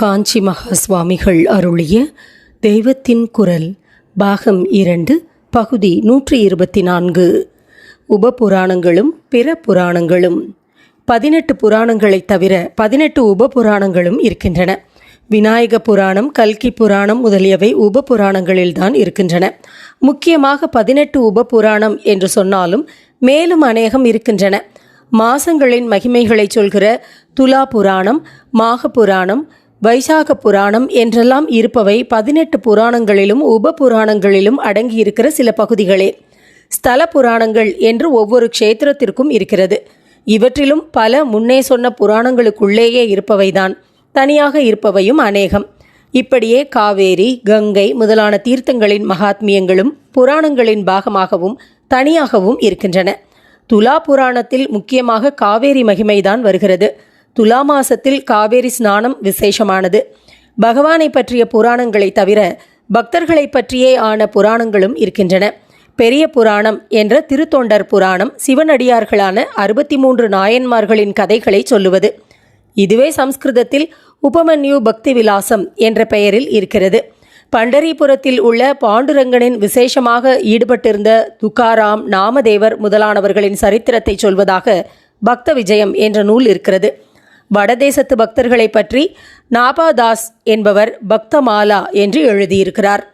காஞ்சி மகா சுவாமிகள் அருளிய தெய்வத்தின் குரல் பாகம் இரண்டு பகுதி நூற்றி இருபத்தி நான்கு. உபபுராணங்களும் பிற புராணங்களும். பதினெட்டு புராணங்களைத் தவிர பதினெட்டு உபபுராணங்களும் இருக்கின்றன. விநாயக புராணம் கல்கி புராணம் முதலியவை உபபுராணங்களில்தான் இருக்கின்றன. முக்கியமாக பதினெட்டு உபபுராணம் என்று சொன்னாலும் மேலும் அநேகம் இருக்கின்றன. மாசங்களின் மகிமைகளை சொல்கிற துலா புராணம் மாக புராணம் வைசாக புராணம் என்றெல்லாம் இருப்பவை பதினெட்டு புராணங்களிலும் உப புராணங்களிலும் அடங்கியிருக்கிற சில பகுதிகளே. ஸ்தல புராணங்கள் என்று ஒவ்வொரு க்ஷேத்திரத்திற்கும் இருக்கிறது. இவற்றிலும் பல முன்னே சொன்ன புராணங்களுக்குள்ளேயே இருப்பவைதான். தனியாக இருப்பவையும் அநேகம். இப்படியே காவேரி கங்கை முதலான தீர்த்தங்களின் மகாத்மியங்களும் புராணங்களின் பாகமாகவும் தனியாகவும் இருக்கின்றன. துலா புராணத்தில் முக்கியமாக காவேரி மகிமைதான் வருகிறது. துலா மாசத்தில் காவேரி ஸ்நானம் விசேஷமானது. பகவானை பற்றிய புராணங்களை தவிர பக்தர்களை பற்றியே ஆன புராணங்களும் இருக்கின்றன. பெரிய புராணம் என்ற திருத்தொண்டர் புராணம் சிவனடியார்களான அறுபத்தி மூன்று நாயன்மார்களின் கதைகளை சொல்லுவது. இதுவே சம்ஸ்கிருதத்தில் உபமன்யு பக்தி விலாசம் என்ற பெயரில் இருக்கிறது. பண்டரிபுரத்தில் உள்ள பாண்டுரங்கனின் விசேஷமாக ஈடுபட்டிருந்த துக்காராம் நாமதேவர் முதலானவர்களின் சரித்திரத்தை சொல்வதாக பக்த விஜயம் என்ற நூல் இருக்கிறது. வடதேசத்து பக்தர்களை பற்றி நாபாதாஸ் என்பவர் பக்தமாலா என்று எழுதியிருக்கிறார்.